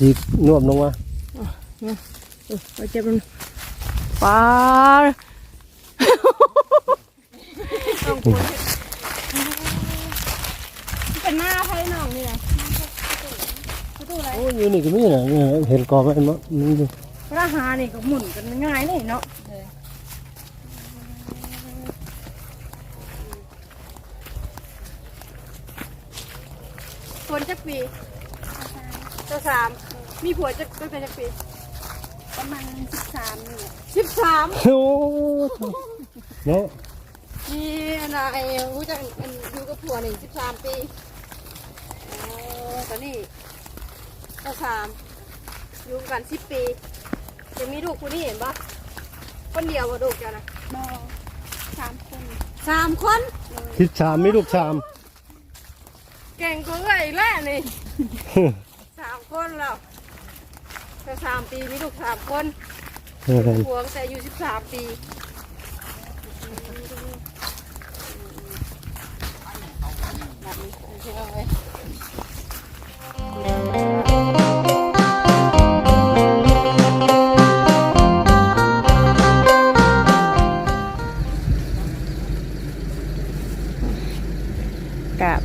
จีนวมลงมาเออไปเจ็บมันปลาเป็นหน้าไพ่น้องนี่ไงประตูอะไรโอ้ยอยู่นี่ก็มีนะเนี่ยเห็นกองกันมั้งนี่ดิพระหานี่ก็หมุนกันง่ายเลยเนาะคนจักปี จ้าสามมีผัวจักตั้งแต่จักปีประมาณสิบสามนี่แหละสิบสามโอ้เนาะนี่อันน่ะไอ้รู้จักอันอยู่กับผัวนี่สิบสามปีเออตอนนี้เจ้าสามอยู่กันสิบปียังมีลูกคนนี้เห็นปะคนเดียวว่าลูกเจ้านะมอสามคนสามคนคิดชามไม่ลูกชามเก่งกว่าเอ้ยแล้วนี่สาม คนแล้วแต่สามปีมีลูกสามคนเออ ผัวตั้งแต่อายุสิบสามปี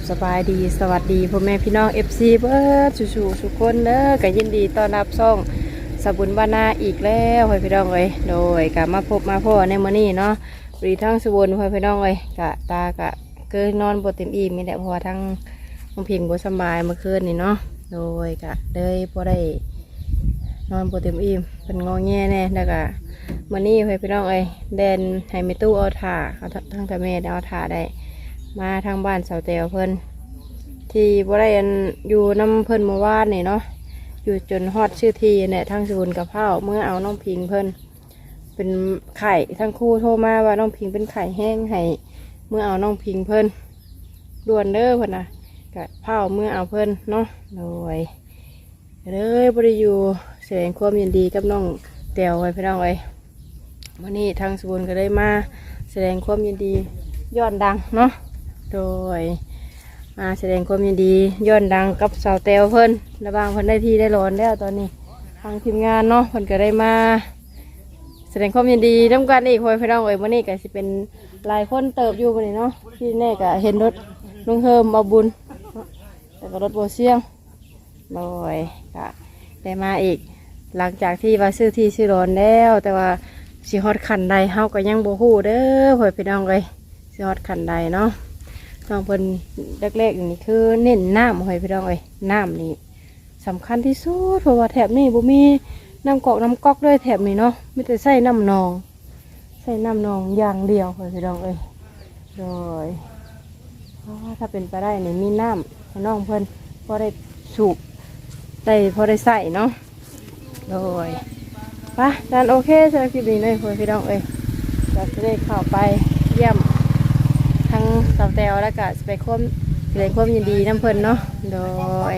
สบายดีสวัสดีพ่อแม่พี่น้อง FC เบิร์ดชูๆทุกคนเด้อก็ยินดีต้อนรับช่องสบุญบานาอีกแล้วพ่อพี่น้องเอ้ยโดยกับมาพบมาพ่อในมื้อนี้เนาะบรีทั้งสบุญพ่อพี่น้องเอ้ยกะตากะเกินนอนบ่เต็มอิ่มนี่แหละเพราะว่าทั้งน้องพิงบ่สบายเมื่อคืนนี่เนาะโดยกะเลยบ่ได้นอนบ่เต็มอิ่มเป็นงอแงแน่แล้วก็มื้อนี้พ่อพี่น้องเอ้ยแดนให้แม่ตู้เอาถ่าเอาทั้งทางแม่เอาถ่าได้ มาทางบ้านเสาเตวเพิ่นที่บริเวณอยู่น้ำเพิ่นเมื่อวานนี่เนาะอยู่จนฮอดชื่อทีเนี่ยทางสกุลกับเผาเมื่อเอาน้องพิงเพิ่นเป็นไข่ทั้งคู่โทรมาว่าน้องพิงเป็นไข่แห้งให้เมื่อเอาน้องพิงเพิ่นด่วนเด้อเพิ่นนะกะเผาเมื่อเอาเพิ่นเนาะโดยเลยบริอยู่แสดงความยินดีกับน้องเตียวไว้พี่น้องไว้วันนี้ทางสกุลก็ได้มาแสดงความยินดีย้อนดังเนาะ โดยมาแสดงความยินดีย้อนดังกับสาวเตวเพิ่นระบางเพิ่นได้ที่ได้ร้อนแล้วตอนนี้ทางทีมงานเนาะเพิ่นก็ได้มา แสดงความยินดีน้ำกันอีกคนพี่น้องเอ้ยวันนี้ก็สิเป็นหลายคนเติบอยู่วันนี้เนาะที่แน่ก็เห็นรถลุงเฮิมมาบุญแต่ก็รถโบเชียงโดยก็ได้มาอีก หลังจากที่ว่าซื้อที่ซื้อร้อนแล้ว แต่ว่าสิฮอดขันใดเฮาก็ยังโบ่ฮู้เด้อพ่อพี่น้องเอ้ยสิฮอดขันใดเนาะ น้องเพิ่นแรกๆนี่คือเน้นน้ำหอยพี่น้องเอ้ยน้ำนี่สำคัญที่สุดเพราะว่าแถบนี้บ่มีน้ำกอกน้ำก๊อกด้วยแถบนี้เนาะมีแต่ใส่น้ำนองใส่น้ำนองอย่างเดียวหอยพี่น้องเอ้ยโดยเพราะว่าถ้าเป็นไปได้นี่มีน้ำน้องเพิ่นพอได้สูบได้พอได้ใส่เนาะโดยไปดันโอเคสำหรับคลิปนี้เลยหอยพี่น้องเอ้ยจะได้เข้าไปเยี่ยม ทั้งสาวแตวแล้วก็สไปควมแสดงความยินดีน้ำเพิ่นเนาะโดย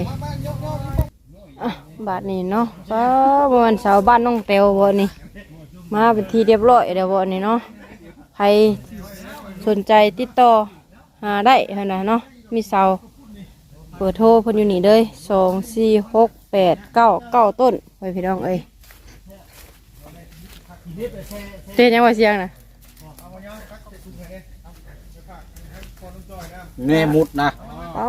อะบาทนี้เนาะก็วันเสาร์บ้านน้องแตววันนี้มาเป็นทีเรียบร้อยเดี๋ยววันนี้เนาะใครสนใจติดต่อหาได้เท่านั้นเนาะมีเสาเปิดโทรเพิ่นอยู่นี่เลยสองสี่หกแปดเก้าเก้าต้นไปพี่น้องเอ้ยเต้นยังว่าเสียงนะ แม่มุดนะอ๋อ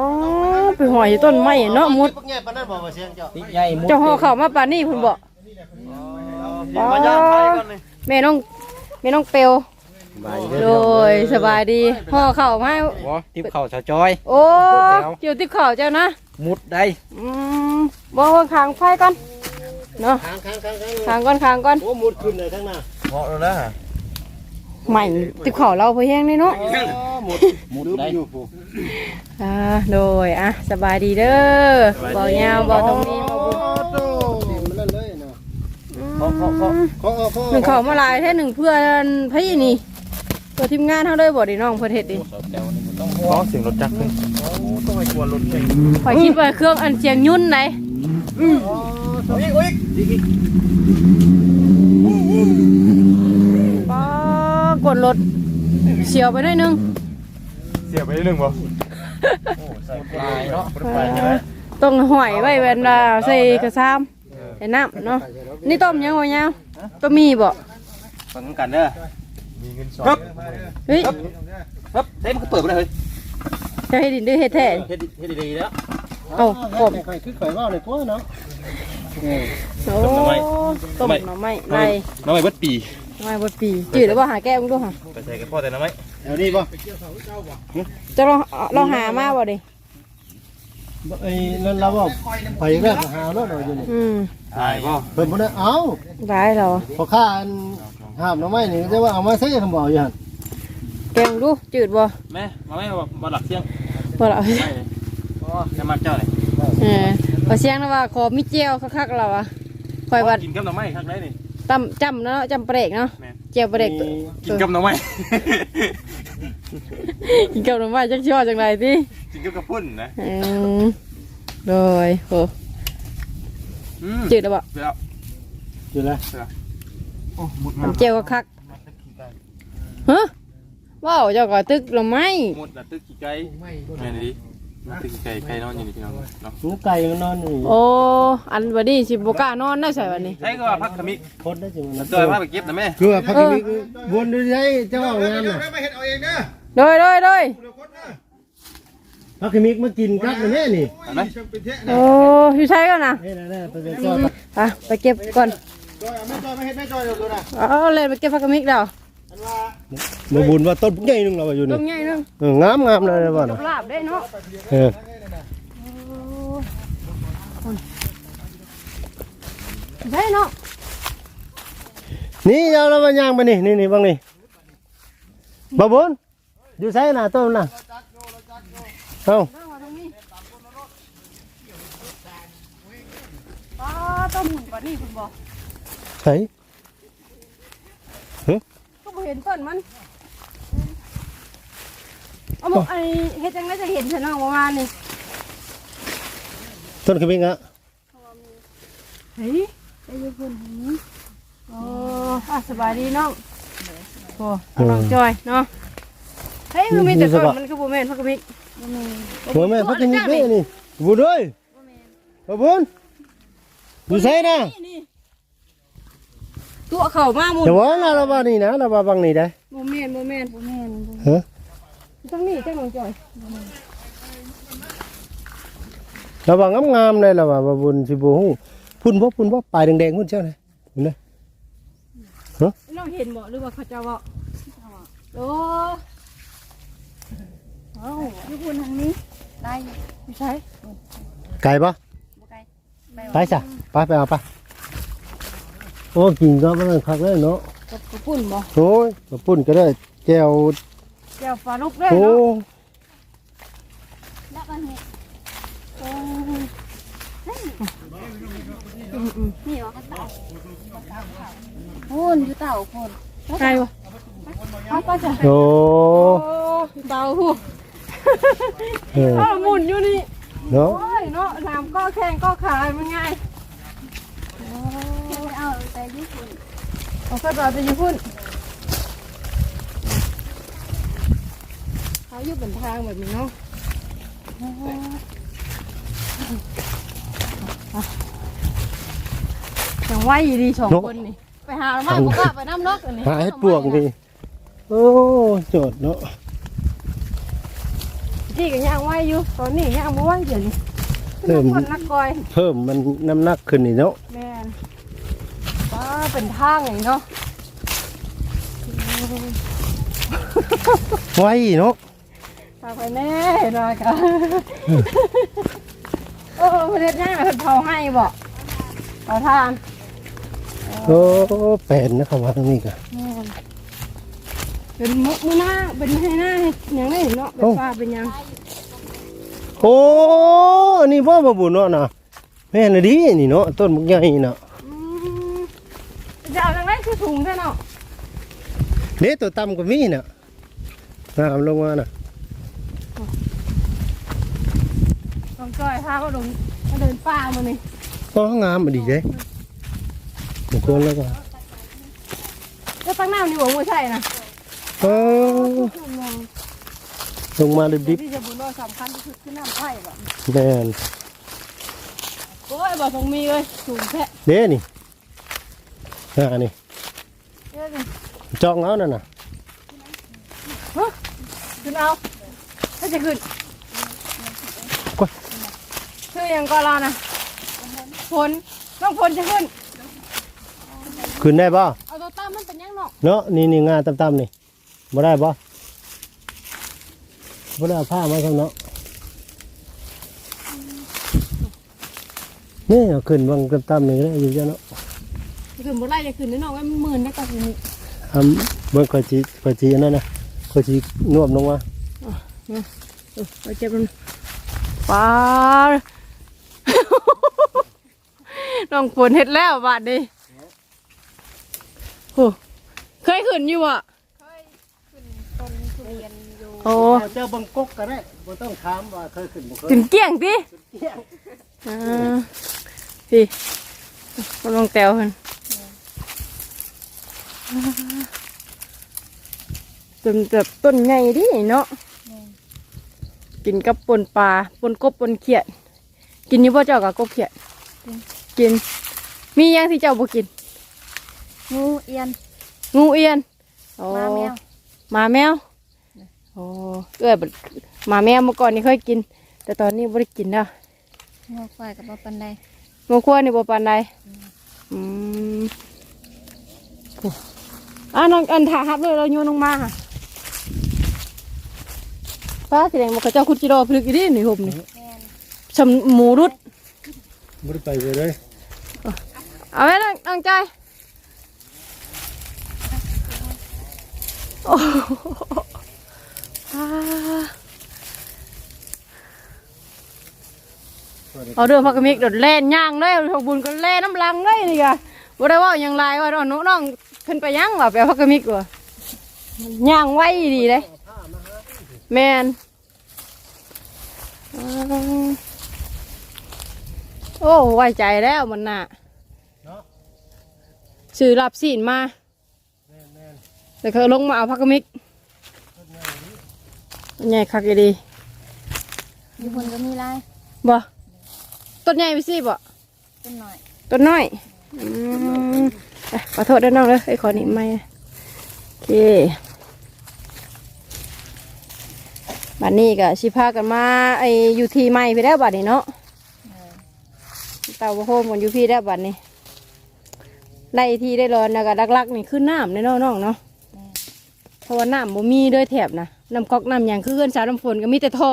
ไปหอยอยู่ต้นไม้เนาะมุดใหญ่ปานนั้นบ่ว่าเสียงเจ้าติใหญ่มุดเจ้าห่อเข่าวมาป่านนี้คุณบอกมาย่างไฟก่อนนี่แม่น้องแม่น้องเปลวโดยสบายดีห่อเข่าวมาบ่ติบเข้าชาจอย โอ้เกี่ยวติบเข่าวเจ้านะมุดได้อืมบอกขางไฟก่อนเนาะค้างค้างค้างขางก่อนขางก่อนโอ้มุดขึ้นเลยทั้งหน้าเหาะแล้วนะ ใหม่ติบเข่าวเราเพื่อแห้งนี่เนาะมุดมุดลืมได้อยู่ผู้อ่าโดยอะสบายดีเด้อเบายาวเบาตรงนี้เบาบุญโอ้โหมันนั่นเลยเนาะเพาะเพาะเพาะขอขอหนึ่งเข่าวมาหลายแค่หนึ่งเพื่อนพี่นี่ตัวทีมงานเท่าเลยบ่ดีน้องเพื่อนเฮ็ดดิเพาะเสียงรถจักรเลยโอ้ต้องให้กวนรถเก่งข่อยคิดว่าเครื่องอันเชียงยุ่นไหนอีกอีกอีก รถเฉียวไปหน่อยนึงเสียไปนิดนึงบ่โอ้ใส่ปลายเนาะเออต้องหอยไว้เวลาใส่กระซามใส่น้ำเนาะนี่ต้มยังไงเนี่ยต้มมีบ่ฟังกันเด้อมีเงินสดครับเฮ้ยครับเฮ้ยมันก็เปิดไปเลยจะให้ดินด้วยเฮ็ดแท้เฮ็ดดีเฮ็ดดีๆแล้วเอาผมใครคือข่อยว่าเลยตัวเนาะเออโอ้ต้มหน่อไม้ไรน้องไม่เบิดปี หน่อไม้บดปีจืดแล้วบ่หาแก้วมึงดูหะไปใส่กับพ่อแต่น้องไม่เอานี่ป่ะจะลองลองหามาบ่ดิไอ้นั่นเราบอกไปแรกหาแล้วเนาะอยู่นี่อืมถ่ายป่ะเพิ่นบ่ได้เอาได้เหรอพอข้าอันห้ามน้องไม้นี่จะว่าเอามาใส่คำบอกอยู่หั่นแกงดูจืดบ่แม่มาไม่มาหลักเที่ยงบ่ล่ะไม่เลยจะมาเจ้าเลยเออพอเสียงนะว่าขอมีเจียวคักๆเราอะคอยว่ากินกับน้องไม่ครั้งแรกนี่ ตำจำเนาะจำเปรกเนาะแม่เจียวเปรกกินกับน้องไม่กินกับหน่อไม้จักชั่วจังไรติกินกับกระพุ่นนะอืมโดยโหอืมจืดแล้วบ่เดี๋ยวอยู่แล้วโอ้มุดน้ำเจียวก็คักฮะว้าวเจ้าก็ตึกหน่อไม้มุดละตึกกี่ไก่แม่นี่ดิ ตึกกี่ไก่ไก่นอนอยู่นี่พี่น้องเนาะหนูไก่มันนอนอยู่โอ้ อันบัดนี้สิบ่กล้านอนได้ใส่วันนี้ ใช่ก็ว่าพักขมิกคนได้จังมันตัวพาไปเก็บนะแม่คือว่าพักกินวนดูใช้เจ้าเอางานน่ะโดยโดยโดยพักกิมิกมากินครับนะแม่นี่เห็นไหมโอ้อยู่ใช้ก่อนนะนี่นะๆไปเป็นก้อนไปไปเก็บก่อนไม่จอยไม่เฮ็ดไม่จอยเดี๋ยวดูนะเอาเลยไปเก็บผักกะมิกเดามาบุญว่าต้นใหญ่นึงเราอยู่ต้นี่มใหญ่นึงเอองามงามเลยนะบ่ลน่ะบลาบได้เนาะเออได้เนาะนี่เอาแล้วมาย่างไปนี่นี่นี่บางนี่บ่บุญอยู่ไสน่ะต้นน่ะเอ้าป้าต้มหมูปลานี่คุณบอกไสก็บ่ เห็นต้นมันเอาบอกไอ้เฮ็ดจังไดจะเห็นฉันน้องประมาณนี้ต้นขมิ้นอะเฮ้ยไอ้ยูคุณโอ้อะสบายดีน้องโอ้เอาน้องจอยเนาะเฮ้ยมันมีแต่ต้นมันคือบ่แม่นผักกะมิกหัวแม่พักกิมิกนี่นี่บุญเอ้ยบ่บุญอยู่ไสน่ะ ตัวเข้ามาหมุนเดี๋ยวว่าเราว่านี่นะเราว่าบางนี่ได้บ่แม่นบ่แม่นบ่แม่นฮะตรงนี้จังน้องจอยเราว่างามๆเลยเราว่าบ่บุญสิบ่ฮู้พุ่นบ่พุ่นบ่ปลายแดงๆพุ่นเจ้าน่ะเห็นไหมน้องเห็นบ่หรือว่าเขาจะบ่โอ้เอ้าญี่ปุ่นทางนี้ได้อยู่ไม่ใช่ไก่ปะบ่ไกลไปจ้ะไปไปเอาไป โอ้กินก็มันคักเลยเนาะกับกระปุ่นบ่โอ้ยกระปุ่นก็ได้แก้วแก้วฟ้าลูกเด้อโอ้เนาะแล้วมันเห็ดโอ้นี่เหรอกระเต่าพูนอยู่เต่าพูนไกลบ่เอาไปจ้ะโอ้โอ้เบาหูเออเอาหมุนอยู่นี่เนาะ โอ้ยเนาะน้ำก็แข็งก็ขายมันง่าย เอาแต่ญี่ปุ่น เอาไปบ่ไปอยู่พุ่นเขาอยู่เป็นทางแบบนี้เนาะยังไหวดีสองคนนี่ ไปหาแล้วมาบอกว่าไปน้ำนกอันนี้หาให้ปวกนี่โอ้โจดเนาะที่ก็ย่างไหวอยู่ ตอนนี้ย่างบ่ไหวเดี๋ยวนี้เริ่มคนนักกอย เพิ่มมันน้ำหนักขึ้นนี่เนาะแม่ เป็นทางไงเนาะไว้เนาะทางไปแน่หน่อยกันเออประเทศหน้าเพิ่นเผาให้บ่เผาทานโอ้แปลนนะครับว่าตรงนี้ก็แม่นเป็นมุกมือหน้าเป็นให้หน้าให้หยังได้เห็นเนาะเป็นฟ้าเป็นหยังโอ้อันนี้บ่บ่บุญเนาะนะแม่นอะดีนี่เนาะต้นมุกใหญ่เนาะ อืมจะเอาจังไดคือ ถุงแท้เนาะเด้ตัวต่ำก็มีน่ะน้ำลงมาน่ะต้องจอยพาเขาลงมาเดินป่ามานี่ก็งามมาดีเด้บางคนแล้วก็แล้วตั้งน้ำนี่บ่บ่ใช่นะโอ้ลงมาดิบที่จะบุญว่าสำคัญที่สุดคือน้ำไผ่บ่ๆแม่นโอ้ยบ่ต้องมีเลยสูงแท้เด้นี่อ่านี่เด้อนี่ จองเอานั่นน่ะขึ้นเอาถ้าจะขึ้นกว่าชื่อหยังก็รอนะฝนน้องฝนจะขึ้น ขึ้นได้บ่เอาตัวตั้มมันเป็นยังเนาะเนาะนี่นี่งาต่ำๆนี่บ่ได้บ่บ่ได้เอาผ้ามาครับเนาะนี่เอาขึ้นบางต่ำๆนี่ก็ได้อยู่จ้ะเนาะ ขึ้นบ่ได้จะขึ้นแน่นอนว่ามันหมื่นได้ก็คือทำเบิ่งข่อยสิข่อยสิอันนั้นน่ะข่อยสินวบลงมาเออเอาเจ็บมันปลา น้องฝนเฮ็ดแล้วบาดนี้โอ้เคยขึ้นอยู่อะ เคยขึ้นต้นทุเรียนอยู่โอ้เจ้าบังกกก็ได้บ่ต้องถามว่าเคยขึ้นบ่เคยถึงเกี้ยงดิอ่าพี่กำลังแตวเพิ่น จนแบบต้นใหญ่ดิเนาะกินกับปนปลาปนกบปนเขียด กินอยู่บ่เจ้ากับกบเขียด กิน มีหยังที่เจ้าบ่กิน งูเอียน งูเอียนโอ้หมาแมวหมาแมวโอ้เอ้ยบัดหมาแมวเมื่อก่อนนี่เคยกิน แต่ตอนนี้บ่ได้กินแล้วงูควายกับบ่ปันใดงูขั้วนี่บ่ปานใดอืมโอ้อะน้องอันถ่าฮับเลยเราโยนลงมาค่ะฟ้าแสดงว่าเขาเจ้าคุดจิโร่พลึกอีนี่นี่ห่มนี่แม่นชมหมูรุดบ่ได้ไปเลยเอาไว้ตั้งตั้งใจโอ้โหอ่าเอาเรื่องพักกะมิกโดดแล่นย่างเลยทกบุญก็แล่น้ำลังเลยนี่กะบ่ได้เว่าอย่างไรว่าน้องน้อง ขึ้นไปย่างว่าไปเอาพักกะมิกว่ะย่างไว้ดีเลยแมนอ่าโอ้ไว้ใจแล้วมันน่ะซื้อรับสินมาแต่เขาลงมาเอาพักกะมิกใหญ่คักอีดีอยู่บนก็มีลายบ่ต้นใหญ่ไปสิบ่ต้นหน่อยต้นน้อยอืมเอ้ย ขอโทษด้วยน้องเลยไอ้ยขอหนิไม่โอเคบัดนี้ก็ชิพากันมาไออยู่ที่ใหม่ไปแล้วบัดนี้เนาะเต่าโฮมกันอยู่พี่ได้วบัดนี้ไล่ที่ได้ร้อนแล้วก็ลักๆนี่ขึ้นน้ำในน้องๆเนาะเพราะว่าน้ำบ่มีด้วยแถบนะน้ำก๊อกน้ำหยังคือเกินสาวน้ำฝนก็มีแต่ท่อ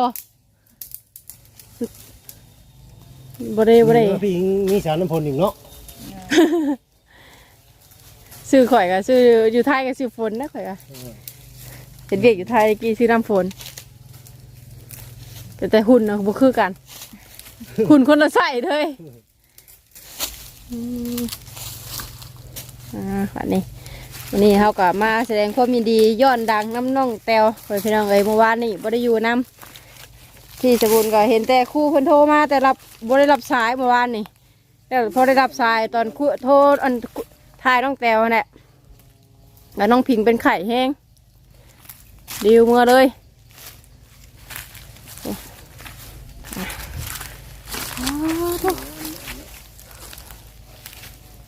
บ่ได้บ่ได้พี่หญิงมีสารน้ำพลอีกเนาะ ซื้อข่อยก็ซื้ออยู่ไทยก็ซื้อฝนนะข่อยก็เห็นเด็กอยู่ไทยกี่ซื้อน้ำฝน แต่แต่หุ่นนะบ่คือกัน หุ่นคนละใส่เลยอืมอ่าวันนี้วันนี้เขาก็มาแสดงความยินดีย้อนดังน้ำน้องแตวเพื่อนพี่น้องเอ้ยเมื่อวานนี่บ่ได้อยู่น้ำที่สบุญก็เห็นแต่ครู่เพิ่นโทรมาแต่รับบ่ได้รับสายเมื่อวานนี่แล้วพอได้รับสายตอนครู่โทรอัน ทายน้องแตวนั่นแหละแล้วน้องพิงเป็นไข่แห้งดิวเมื่อเลย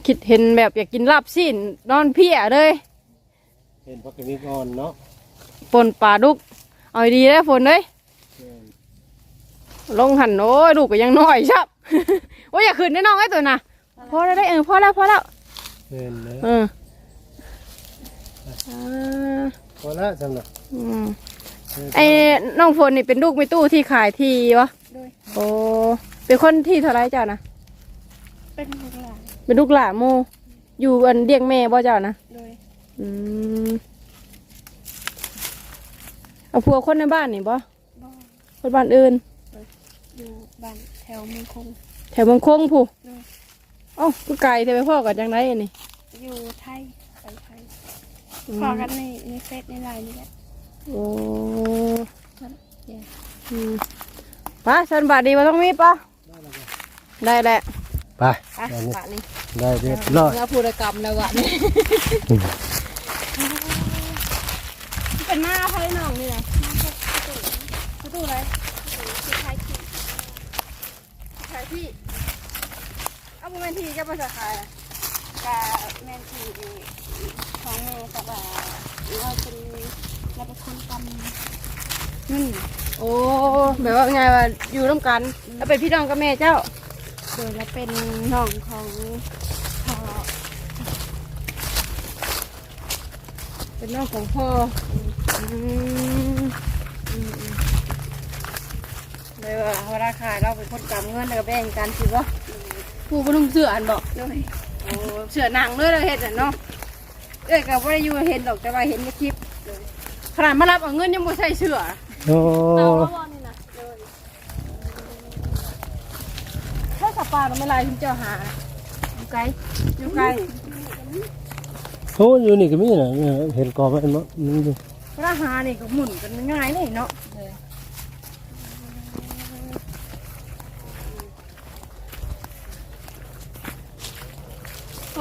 คิดเห็นแบบอยากกินลาบสิ้นนอนเพียเลยเห็นพักนี้ก่อนเนาะปนปลาดุก เอาดีแล้วฝนเลยลงหันโอ้ยลูกก็ยังน้อยชับ โอ้ยอย่าขึ้นได้น้องไอ้ตัวน่ะพอแล้วได้เออพอแล้วพอแล้ว เห็นเลยเอออ่าพอแล้วสำหรับอืมไอ้น้องฝนนี่เป็นลูกไม่ตู้ที่ขายทีวะโดยโอ้เป็นคนที่เท่าไรเจ้านะเป็นลูกหลานเป็นลูกหลานโมอยู่อันเดียงแม่บ่เจ้านะโดยอืมเอาผัวคนในบ้านนี่บ่บ่คนบ้านอื่นอยู่บ้านแถวเมืองคงแถวเมืองคงผู้ อืมเอ้าก็ไกลแต่ไปพ่อกันจังไรอันนี่อยู่ไทยไปไทยพอกันในในเฟซในไลน์นี่แหละโอ้เดี๋ยวอืมไป้าสันบาทดีมาต้องมีปะได้แหละไปอะอันนี้บาทนี้ได้เรียบร้อยเนื้อพูดกรรมแล้ววะนี่เป็นหน้าไพ่น้องนี่นะประตูอะไรคือไทยขี่ขายพี่ โมเมนทีจะภาษาไทยกะแมนทีของแม่กับว่าเราเป็นเราเป็นคนกำนั่นโอ้แบบว่าไงว่าอยู่ร่วมกันแล้วเป็นพี่น้องกับแม่เจ้าโดยเราเป็นน้องของพ่อเป็นน้องของพ่ออืมอืมอืมเลยว่าเวลาขายเราเป็นคนกำเงินแล้วก็แบ่งกันสิบ่ ผู้บ่นุ่งเสื้ออันบอกโดยโอ้เสื้อหนังเลยเราเห็นอะเนาะเอ้ยก็บ่ได้อยู่เห็นดอกแต่ว่าเห็นในคลิปขนาดมารับเอาเงินยังบ่ใส่เสื้อโอ้เราก็วอนนี่นะโดยถ้าสปาเราไม่ลายถึงเจ้าหาอยู่ไกลอยู่ไกลโหอยู่นี่ก็มีนะเนี่ยเห็นกอไว้มั้งนี่ดิเวลาหานี่ก็หมุนกันง่ายเลยเนาะ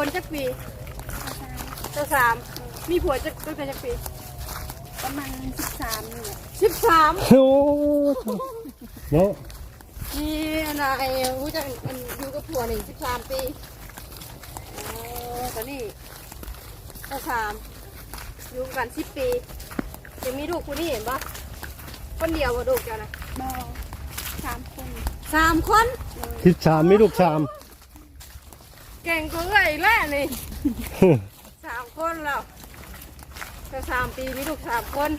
นจักปีเจ้าสามมีผัวจักตั้งแต่จักปีประมาณสิบสามนี่แหละสิบสามโอ้เนาะนี่อันน่ะไอ้รู้จักอันอยู่กับผัวนี่สิบสามปีโอ้ตอนนี้เจ้าสามอยู่กันสิบปียังมีลูกคนนี้เห็นปะคนเดียวว่าลูกเจ้านะบอสามคนสามคนทิศสามมีลูกสามเก่งกว่าเอ้ยแล่นี่สามคนแล้วแต่สามปีมีลูกสามคน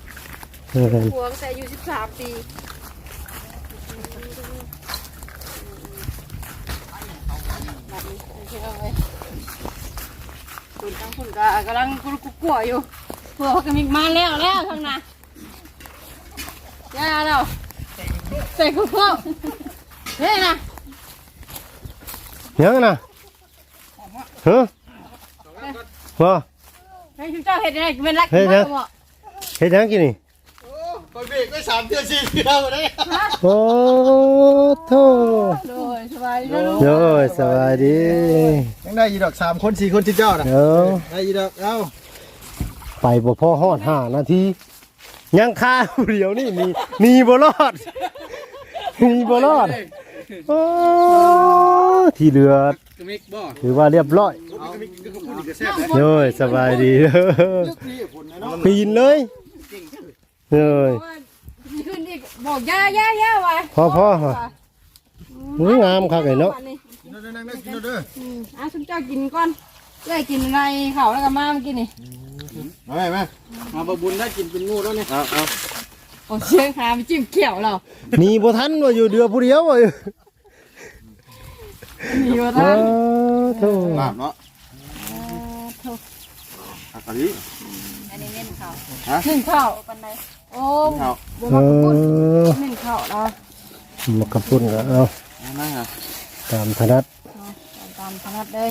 เออผัวตั้งแต่อายุสิบสามปีแบบนี้โอเคเอาไว้คุณทั้งคุณก็กำลังกุกกัวอยู่ผัวเขาก็มีมาแล้วแล้วทั้งนั้นย่าแล้วใส่กุกกัวเฮ้ยนะยังนะ ฮะว่าให้ชุดเจ้าเห็ดยังไงเป็นรักเฮ้ยมากนะบ่เฮ็ดยังกินนี่ไปเบรกไปสามเทือสี่เทือมาได้โอ้โธ่โดยสบายดีนะลูกโย้ยสวัสดียังได้ยีดอกสามคนสี่คนที่เจ้าน่ะเอ้าได้ยีดอกเอ้าไปบ่พอฮอดห้านาทียังคาอยู่เดียวนี่มีมีบ่รอดมีบ่รอด โอ้ที่เหลือก็มิกบ่ถือว่าเรียบร้อยเอาก็พูดอีกก็แซ่บเลยโย้ยสบายดีเด้อนี่ผลนะเนาะปีนเลยโย้ยมีขึ้นอีกบอกย่าย่าย่าไว้พอพอพออุ้ยงามคักไอ้เนาะกินเด้อนั่งๆกินเด้ออืมอะชุดเจ้ากินก่อนได้กินอะไรเขาแล้วก็มาเมื่อกี้นี่มาไหมมามาบบุญได้กินเป็นงูแล้วเนี่ยเอาเอาโอ้เชียงคาไปจิ้มเขียวเราหนีบ่ทันว่าอยู่เดือผู้เดียวว่า อยู่มีว่าอ้าท่านวโธ่ลาบเนาะอักกะลิอันนี้เน้นเขาหนึ่งข้าวปันไดโอ้ข้าวบ่เอมาปุ้นอหนึ่งข้าวเรามากระปุ่นก็เอานั่งอะตามถนัดตามถนัดเลย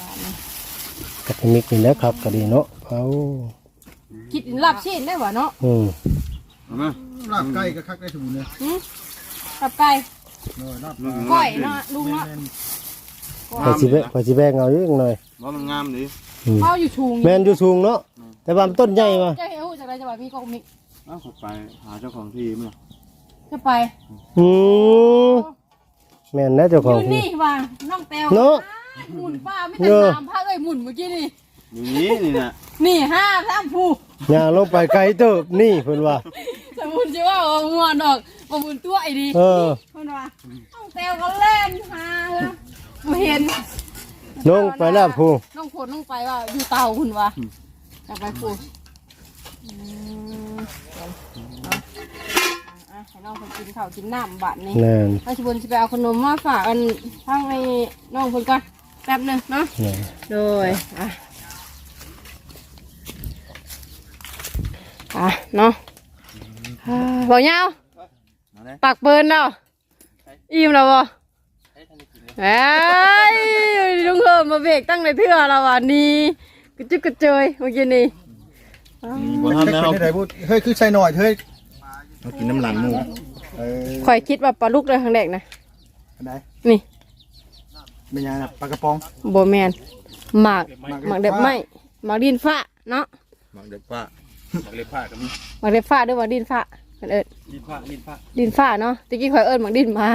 บาทนี้กับมิกนี่แหละครับก็ดีเนาะเอาคิดลับชิ้นได้หวะเนาะอืมมาลาบไก่ก็คักได้ถูกเนี่ยหืมลับไก่เออลาบก้ อยเนาะลุงเนาะขอสิแบขอสิแบงเอาอยู่จังหน่อยว่ามันงามดิเฝ้าอยู่ชุงแม่นอยู่สูงเนาะแต่ว่ามันต้นใหญ่ว่ะเจ้าเฮ้ยจากไรจะบอกมีกอกมิกเอาขอไปหาเจ้าของที่มั้ยจะไปอืมแม่นนะเจ้าของอยู่ที่นี่ว่าน้องแตวเนาะหมุนป้าไม่เนแต่อะสามภาคเอ้ยหมุนเมื่อกี้นี่อยู่นี่นี่น่ะนี่ห้าสามผู้ ย่างลงไปไกลเติบนี่เพิ่นว่า สมุนจะว่าเอางวนออกมาหมุนตัวไอ้ดีเออคนว่าน้องแตวก็เล่นหาบ่เห็นลงไปแล้วผู้น้องผลน้องไปว่าอยู่เตาคุณว่าจะไปผู้อืมเอาอะให้น้องคนกินข้าวกินน้ำบัดนี้แน่นถ้าชิบุนจะไปเอาขนมมาฝากกันทั้งไอ้น้องคนก่อนแป๊บหนึงเนาะแน่นโดยอะ อะเนาะอ่าบอกยาวปากเปินแล้วอิ่มแล้วบ่เอ้ยลุงเฮิมมาเบรกตั้งในเทื่อแล้วว่ะนี่กระจุกกระเจยเมื่อกี้นี่บ่ทำแล้วได้พูดเฮ้ยคือใส่หน่อยเฮ้ยเรากินน้ำหลังหมูเออข่อยคิดว่าปลาลูกเลยครั้งแรกนะอันไหนนี่เป็นยังไงปลากระป๋องโบแมนหมากหมากเด็บไม้หมากดินฟ้าเนาะหมักเด็กป้าห มักเล็บผ้าก็มีหมากเด็บฟ้าด้วยว่าดินฟ้าเป็นเอิญลิ้นผ้าลิ้นผ้าดินฟ้าเนาะตะกี้ข่อยเอิญหมากดินมา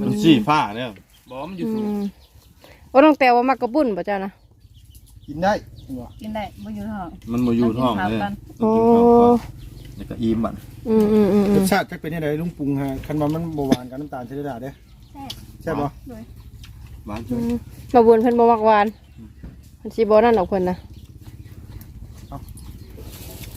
มันสีฟ้าเนี่ยบอกว่ามันอยู่อืสูงมว่าต้องแต่ว่ามักกระปุ่นป่ะจ้านะ กินได้กินได้บ่อยู่ท้องมันมาอยู่ท้องเลยโอ้แล้วก็อิ่มบัดอืมอืมอืมอืรมสชาติจะเป็นยังไงลุงปรุงฮะคันว่ามันบ่หวานกับน้ำตาลเทเลดาเด้ใช่ป่ะหวานอืมมาบุญเพิ่นบ่มักหวานเพิ่นสิบ่นั่นดอกเพิ่นนะ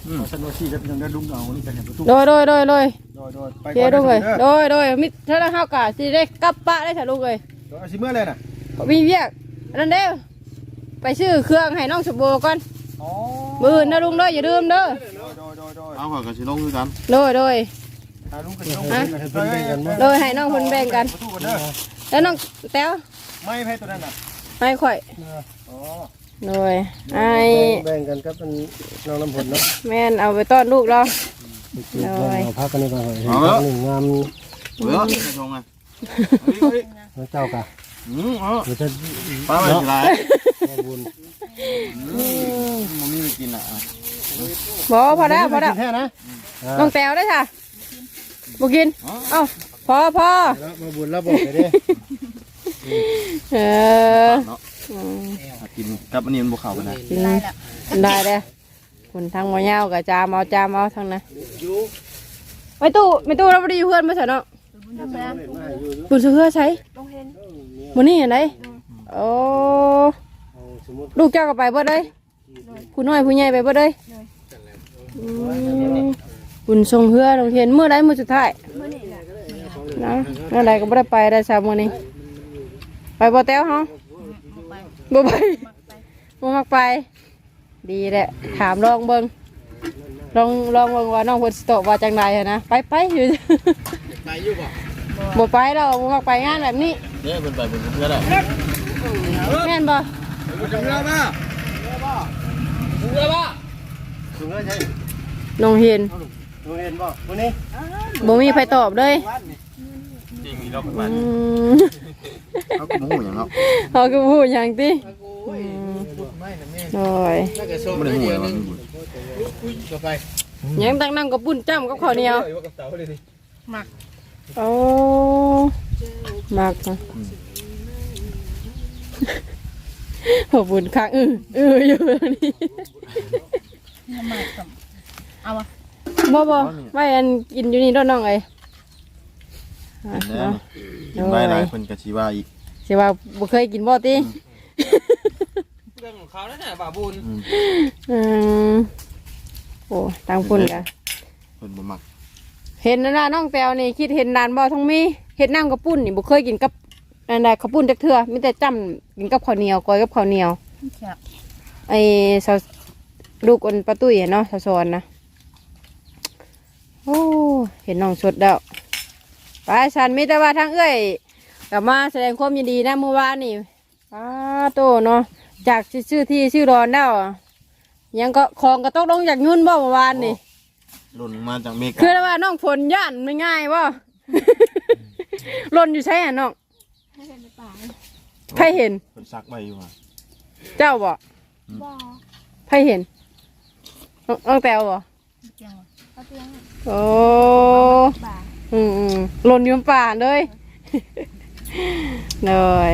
เอาสันวาชีจะเป็นยังได้ลุงเอานี่จะเห็นประตูโดยโดยโดยโดยโดยโดยไปเจ๊ก่อนลูกเอ้ยด้อโดยโดยมิเท่านั้นเฮากะสิได้กลับปะได้ค่ะลูกเอ้ยโดยเอาสิเมื่อเลยน่ะมีเวียกอันนั้นเด้อไปซื้อเครื่องให้น้องสมโบก่อนอ๋อมื้ออื่นนะลุงเด้ออย่าลืมเด้อโดยโดยโดยโดยเอาข่อยกับชิลงคือกันโดยโดยหาลุงกันลงฮะให้เพิ่นแบ่งกันมั้ยโดยให้น้องเพิ่นแบ่งกัน ประตูกันเด้อแล้วน้องแต้วไม่ให้ตัวนั้นน่ะให้ข่อยอ๋อ โดยไอ้แบ่งกันกับเป็นน้องน้ำผลเนาะแม่นเอาไปต้อนลูกเราเอาพักกันนี่ก่อนเห็นเอาแล้วหนึ่งงามเฮ้ยกระชงไงแล้วเจ้ากะอืมอ๋อเดี๋ยวจะป้าไปสิไรมาบุญมันมีไปกินอะบ่พอแล้วพอแล้วแค่นะน้องแต้วได้อค่ะบ่กินเอ้าพอพอแล้วมาบุญแล้วบอกไปเด้เออเนาะอืม กินกับอันนี้มันบวขาวกันนะกินได้เด้อคนทางมอยาวกับจามเอาจามเอาทางนั้นไม่ตู้ไม่ตู้เราบ่ได้อยู่เพื่อนมาซะเนาะบุญซื้อเพื่อใช้ลงเห็นมื้อนี้เห็นไดโอ้ลูกเจ้าก็ไปเบิดเลยผู้น้อยผู้ใหญ่ไปเบิดเลยอืมบุญทรงเพื่อโรงเรียนมื้อใดมื้อสุดท้ายมื้อนี้แหละนะนั่นใดก็บ่ได้ไปได้สามมื้อนี้ไปบ่แต้วเฮา บ่ไปบ่มักไป ดีแหละถามลองเบิ่งลองลองเบิ่งว่าน้องเพิ่นสิตอบว่าจังไดอะนะไปไปอยู่ไปอยู่บ่บ่ไปแล้วบ่มักไปงานแบบนี้เนี่ยเป็นไปเป็นเพื่อนได้แม่นบ่จะเพื่อนมาถึงแล้วใช่น้องเห็นดูเห็นบ่วันนี้บ่มีไผตอบเลยจริงมีรอบอืบ้านม เขากินหูอย่างเนาะเขาก็พูดอย่างติอืมโอ้ยไม่ได้หูอย่างเนาะยังตั้งนั่งกับปุ้นจ้ำกับข้าวเหนียวโอ้มักนะขอบคุณค่ะเออเอออยู่นี่เอาวะบ่บ่ไม่อันกินอยู่นี่ด้วยน้องเอ้ยอะ กินแล้วเนาะกินได้หลายคนกะชีว่าอีกสิว่าบ่เคยกินบ่ติเรื่องของเขาแล้วเนี่ยบาบุญอืมโอ้ตังพุ่นกะคนบ่มักเห็นนะนะน้องแปวนี่คิดเห็นนานบ่ท้องมีเห็ดน้ำกระปุ้นนี่บ่เคยกินกับอันใดข้าวปุ้นจักเทื่อมีแต่จ้ำกินกับข้าวเหนียวก้อยกับข้าวเหนียวแซ่บไอ้สาวลูกอนประตุ้ยอะเนาะสาวสอนนะโอ้เห็นน้องสดแล้ว ไปฉันมีแต่ว่าทางเอ้ยกลับมาแสดงความยินดีนะเมื่อวานนี่ป้าโตเนาะจากชื่อที่ชื่อรอนแล้วอะยังก็ของก็ต้องลงจากยุ่นบ่เมื่อวานนี่หล่นมาจากเมกาคือว่าน้องฝนย่านไม่ง่ายบ่หล่นอยู่ใช่ไหมน้องให้เป็นในป่าไผเห็นคนซักไว้อยู่อะเจ้าบ่บ่ไผเห็นน้องน้องแตวบ่เตียงเอาเตียงโอ้ป่า อืมอืมหล่นอยู่ในป่าเลยเลย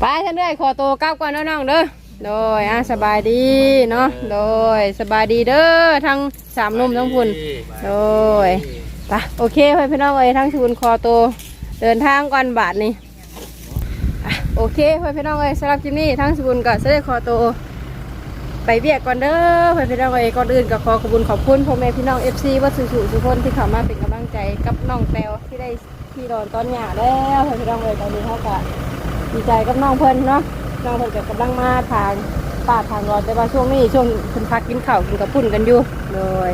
ไปท่านเด้อขอตัวกลับก่อนเด้อน้องเด้อโดยอะสบายดีเนาะโดยสบายดีเด้อทั้งสามหนุ่มทั้งพุ่นโดยไปโอเคไปพี่น้องเอ้ยทั้งชุนคอตัวเดินทางก่อนบาทนี่อะโอเคไปพี่น้องเอ้ยสำหรับคลิปนี้ทั้งชุนก็เสด็จคอตัว ไปเบียกก่อนเด้อไปพี่น้องเอ้ยก่อนอื่นก็ขอขอบคุณขอบคุณพ่อแม่พี่น้อง FC วัดสุสุทุกคนที่เข้ามาเป็นกำลังใจกับน้องแตวที่ได้ที่โดนตอนหยาแล้วไปพี่น้องเอ้ยตอนนี้เขาก็ดีใจกับน้องเพิ่นเนาะน้องเพิ่นก็กำลังมาทางป่าทางรอนแต่ว่าช่วงนี้ช่วงเพิ่นพักกินข้าวกินกับปุ่นกันอยู่เลย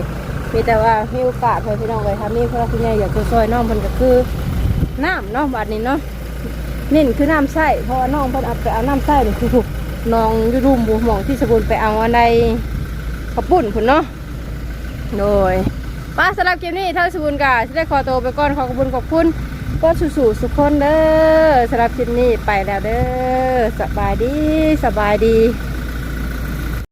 มีแต่ว่ามีโอกาสเพิ่นพี่น้องไว้ทำนี่เพื่อคุณยายอยากจะช่วยน้องเพิ่นก็คือน้ำเนาะบัดนี้เนาะนี่คือน้ำใส่เพราะว่าน้องเพิ่นเอาไปเอาน้ำใส่นี่คือถูก น้องยูรุมบูหมองที่สกุลไปเอาอันใดกระปุ่นคุณเนาะโดยปาสำหรับคลิปนี้ท่าสกุลกาจะได้ขอตัวไปก่อนขอขอบคุณขอบคุณก็สู่ๆสุขคนเด้อสำหรับคลิปนี้ไปแล้วเด้อสบายดีสบายดี